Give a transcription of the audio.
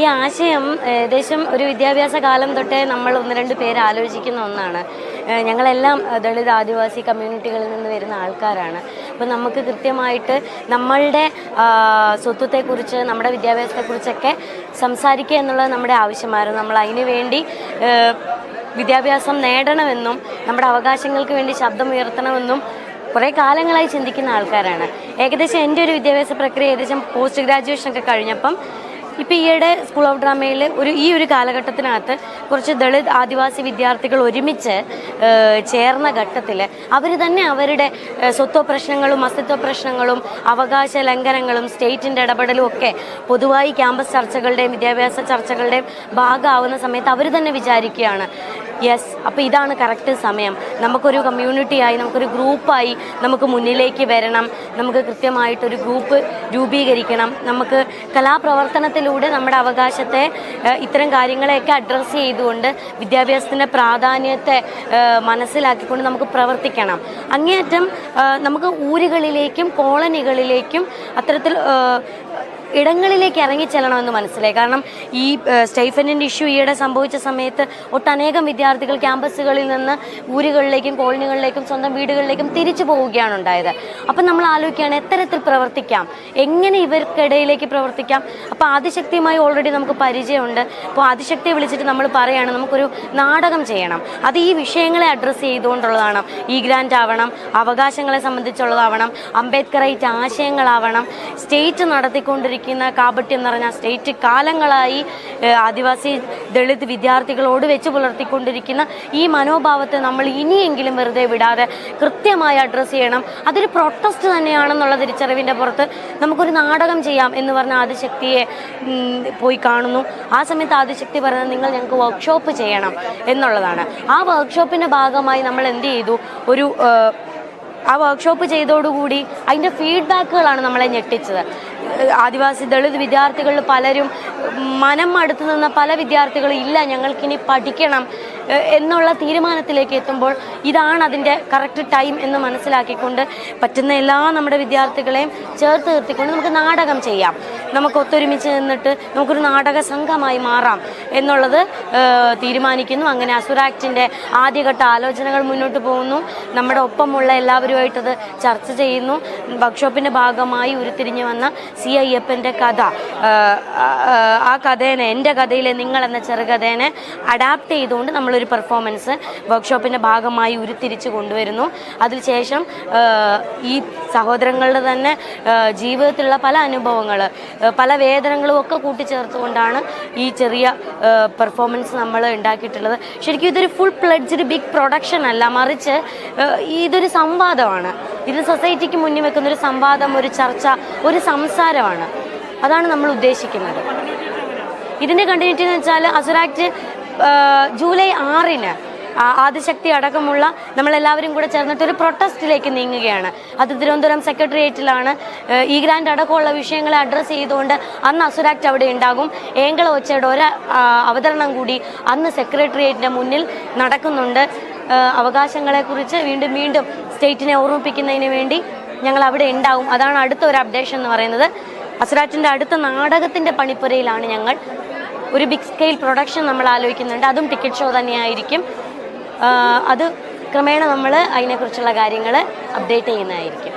ഈ ആശയം ഏകദേശം ഒരു വിദ്യാഭ്യാസ കാലം തൊട്ടേ നമ്മൾ ഒന്ന് രണ്ട് പേര് ആലോചിക്കുന്ന ഒന്നാണ്. ഞങ്ങളെല്ലാം ദളിത് ആദിവാസി കമ്മ്യൂണിറ്റികളിൽ നിന്ന് വരുന്ന ആൾക്കാരാണ്. അപ്പോൾ നമുക്ക് കൃത്യമായിട്ട് നമ്മളുടെ സ്വത്വത്തെക്കുറിച്ച് നമ്മുടെ വിദ്യാഭ്യാസത്തെക്കുറിച്ചൊക്കെ സംസാരിക്കുക എന്നുള്ളത് നമ്മുടെ ആവശ്യമായിരുന്നു. നമ്മൾ അതിനു വേണ്ടി വിദ്യാഭ്യാസം നേടണമെന്നും നമ്മുടെ അവകാശങ്ങൾക്ക് വേണ്ടി ശബ്ദമുയർത്തണമെന്നും കുറേ കാലങ്ങളായി ചിന്തിക്കുന്ന ആൾക്കാരാണ്. ഏകദേശം എന്റെ ഒരു വിദ്യാഭ്യാസ പ്രക്രിയ ഏകദേശം പോസ്റ്റ് ഗ്രാജുവേഷൻ ഒക്കെ കഴിഞ്ഞപ്പം ഇപ്പം ഈയിടെ സ്കൂൾ ഓഫ് ഡ്രാമയിൽ ഒരു ഈ ഒരു കാലഘട്ടത്തിനകത്ത് കുറച്ച് ദളിത് ആദിവാസി വിദ്യാർത്ഥികൾ ഒരുമിച്ച് ചേർന്ന ഘട്ടത്തിൽ അവർ തന്നെ അവരുടെ സ്വത്വ പ്രശ്നങ്ങളും അസ്തിത്വ പ്രശ്നങ്ങളും അവകാശ ലംഘനങ്ങളും സ്റ്റേറ്റിന്റെ ഇടപെടലും ഒക്കെ പൊതുവായി ക്യാമ്പസ് ചർച്ചകളുടെയും വിദ്യാഭ്യാസ ചർച്ചകളുടെയും ഭാഗമാവുന്ന സമയത്ത് അവർ തന്നെ വിചാരിക്കുകയാണ്. യെസ് അപ്പോൾ ഇതാണ് കറക്റ്റ് സമയം. നമുക്കൊരു കമ്മ്യൂണിറ്റിയായി നമുക്കൊരു ഗ്രൂപ്പായി നമുക്ക് മുന്നിലേക്ക് വരണം. നമുക്ക് കൃത്യമായിട്ടൊരു ഗ്രൂപ്പ് രൂപീകരിക്കണം. നമുക്ക് കലാപ്രവർത്തനത്തിലൂടെ നമ്മുടെ അവകാശത്തെ ഇത്തരം കാര്യങ്ങളെയൊക്കെ അഡ്രസ്സ് ചെയ്തുകൊണ്ട് വിദ്യാഭ്യാസത്തിന്റെ പ്രാധാന്യത്തെ മനസ്സിലാക്കിക്കൊണ്ട് നമുക്ക് പ്രവർത്തിക്കണം. അങ്ങേയറ്റം നമുക്ക് ഊരുകളിലേക്കും കോളനികളിലേക്കും അത്തരത്തിൽ ഇടങ്ങളിലേക്ക് ഇറങ്ങിച്ചെല്ലണമെന്ന് മനസ്സിലായി. കാരണം ഈ സ്റ്റൈഫൻഡിന്റെ ഇഷ്യൂ ഈയിടെ സംഭവിച്ച സമയത്ത് ഒട്ടനേകം വിദ്യാർത്ഥികൾ ക്യാമ്പസുകളിൽ നിന്ന് ഊരുകളിലേക്കും കോളനികളിലേക്കും സ്വന്തം വീടുകളിലേക്കും തിരിച്ചു പോവുകയാണ് ഉണ്ടായത്. അപ്പം നമ്മൾ ആലോചിക്കുകയാണ് എത്തരത്തിൽ പ്രവർത്തിക്കാം? എങ്ങനെ ഇവർക്കിടയിലേക്ക് പ്രവർത്തിക്കാം? അപ്പോൾ ആദിശക്തിയുമായി ഓൾറെഡി നമുക്ക് പരിചയമുണ്ട്. അപ്പോൾ ആദിശക്തിയെ വിളിച്ചിട്ട് നമ്മൾ പറയുകയാണ് നമുക്കൊരു നാടകം ചെയ്യണം. അത് ഈ വിഷയങ്ങളെ അഡ്രസ്സ് ചെയ്തുകൊണ്ടുള്ളതാണ്. ഈ ഗ്രാൻഡ് ആവണം അവകാശങ്ങളെ സംബന്ധിച്ചുള്ളതാവണം അംബേദ്കറൈറ്റ് ആശയങ്ങളാവണം സ്റ്റേറ്റ് നടത്തിക്കൊണ്ടിരിക്കുന്ന കാപട്യം നിറഞ്ഞ സ്റ്റേറ്റ് കാലങ്ങളായി ആദിവാസി ദളിത് വിദ്യാർത്ഥികളോട് വെച്ച് പുലർത്തിക്കൊണ്ടിരിക്കുന്ന ഈ മനോഭാവത്തെ നമ്മൾ ഇനിയെങ്കിലും വെറുതെ വിടാതെ കൃത്യമായി അഡ്രസ്സ് ചെയ്യണം. അതൊരു പ്രൊട്ടസ്റ്റ് തന്നെയാണെന്നുള്ള തിരിച്ചറിവിന്റെ പുറത്ത് നമുക്കൊരു നാടകം ചെയ്യാം എന്ന് പറഞ്ഞ ആദിശക്തിയെ പോയി കാണുന്നു. ആ സമയത്ത് ആദിശക്തി പറയുന്നത് നിങ്ങൾ ഞങ്ങൾക്ക് വർക്ക്ഷോപ്പ് ചെയ്യണം എന്നുള്ളതാണ്. ആ വർക്ക്ഷോപ്പിന്റെ ഭാഗമായി നമ്മൾ എന്ത് ചെയ്തു? ഒരു ആ വർക്ക്ഷോപ്പ് ചെയ്തോടുകൂടി അതിന്റെ ഫീഡ്ബാക്കുകളാണ് നമ്മളെ ഞെട്ടിച്ചത്. ആദിവാസി ദളിത് വിദ്യാർത്ഥികളിൽ പലരും മനം അടുത്തു നിന്ന പല വിദ്യാർത്ഥികളും ഇല്ല ഞങ്ങൾക്കിനി പഠിക്കണം എന്നുള്ള തീരുമാനത്തിലേക്ക് എത്തുമ്പോൾ ഇതാണ് അതിന്റെ കറക്റ്റ് ടൈം എന്ന് മനസ്സിലാക്കിക്കൊണ്ട് പറ്റുന്ന എല്ലാ നമ്മുടെ വിദ്യാർത്ഥികളെയും ചേർത്ത് നിർത്തിക്കൊണ്ട് നമുക്ക് നാടകം ചെയ്യാം. നമുക്ക് ഒത്തൊരുമിച്ച് നിന്നിട്ട് നമുക്കൊരു നാടക സംഘമായി മാറാം എന്നുള്ളത് തീരുമാനിക്കുന്നു. അങ്ങനെ അസുരാക്റ്റിന്റെ ആദ്യഘട്ട ആലോചനകൾ മുന്നോട്ട് പോകുന്നു. നമ്മുടെ ഒപ്പമുള്ള എല്ലാവരുമായിട്ടത് ചർച്ച ചെയ്യുന്നു. വർക്ക്ഷോപ്പിന്റെ ഭാഗമായി ഉരുത്തിരിഞ്ഞു വന്ന സി അയ്യപ്പന്റെ കഥ. ആ- കഥേനെ എന്റെ കഥയിലെ നിങ്ങൾ എന്ന ചെറുകഥേനെ അഡാപ്റ്റ് ചെയ്തുകൊണ്ട് നമ്മളൊരു പെർഫോമൻസ് വർക്ക്ഷോപ്പിന്റെ ഭാഗമായി ഉരുത്തിരിച്ച് കൊണ്ടുവരുന്നു. അതിനുശേഷം ഈ സഹോദരങ്ങളുടെ തന്നെ ജീവിതത്തിലുള്ള പല അനുഭവങ്ങൾ പല വേദനകളും ഒക്കെ കൂട്ടിച്ചേർത്തുകൊണ്ടാണ് ഈ ചെറിയ പെർഫോമൻസ് നമ്മൾ ഉണ്ടാക്കിയിട്ടുള്ളത്. ശരിക്കും ഇതൊരു ഫുൾ പ്ലഡ്ജ്ഡ് ബിഗ് പ്രൊഡക്ഷൻ അല്ല മറിച്ച് ഇതൊരു സംവാദമാണ്. ഇത് സൊസൈറ്റിക്ക് മുന്നിൽ വെക്കുന്ന ഒരു സംവാദം ഒരു ചർച്ച ഒരു സംസാരമാണ്. അതാണ് നമ്മൾ ഉദ്ദേശിക്കുന്നത്. ഇതിന്റെ കണ്ടിന്യൂറ്റി എന്ന് വെച്ചാൽ അസുരാക്ട് ജൂലൈ ആറിന് ആദിശക്തി അടക്കമുള്ള നമ്മളെല്ലാവരും കൂടെ ചേർന്നിട്ട് ഒരു പ്രൊട്ടസ്റ്റിലേക്ക് നീങ്ങുകയാണ്. അത് തിരുവനന്തപുരം സെക്രട്ടേറിയറ്റിലാണ്. ഈ ഗ്രാൻഡ് അടക്കമുള്ള വിഷയങ്ങളെ അഡ്രസ്സ് ചെയ്തുകൊണ്ട് അന്ന് അസുരാക്ട് അവിടെ ഉണ്ടാകും. ഏങ്കള ഒച്ചയുടെ ഒരു അവതരണം കൂടി അന്ന് സെക്രട്ടേറിയറ്റിന്റെ മുന്നിൽ നടക്കുന്നുണ്ട്. അവകാശങ്ങളെക്കുറിച്ച് വീണ്ടും വീണ്ടും സ്റ്റേറ്റിനെ ഓർമ്മിപ്പിക്കുന്നതിന് വേണ്ടി ഞങ്ങൾ അവിടെ ഉണ്ടാവും. അതാണ് അടുത്ത ഒരു അപ്ഡേഷൻ എന്ന് പറയുന്നത്. അസുരാറ്റിന്റെ അടുത്ത നാടകത്തിന്റെ പണിപ്പുരയിലാണ് ഞങ്ങൾ. ഒരു ബിഗ് സ്കെയിൽ പ്രൊഡക്ഷൻ നമ്മൾ ആലോചിക്കുന്നുണ്ട്. അതും ടിക്കറ്റ് ഷോ തന്നെയായിരിക്കും. അത് ക്രമേണ നമ്മൾ അതിനെക്കുറിച്ചുള്ള കാര്യങ്ങൾ അപ്ഡേറ്റ് ചെയ്യുന്നതായിരിക്കും.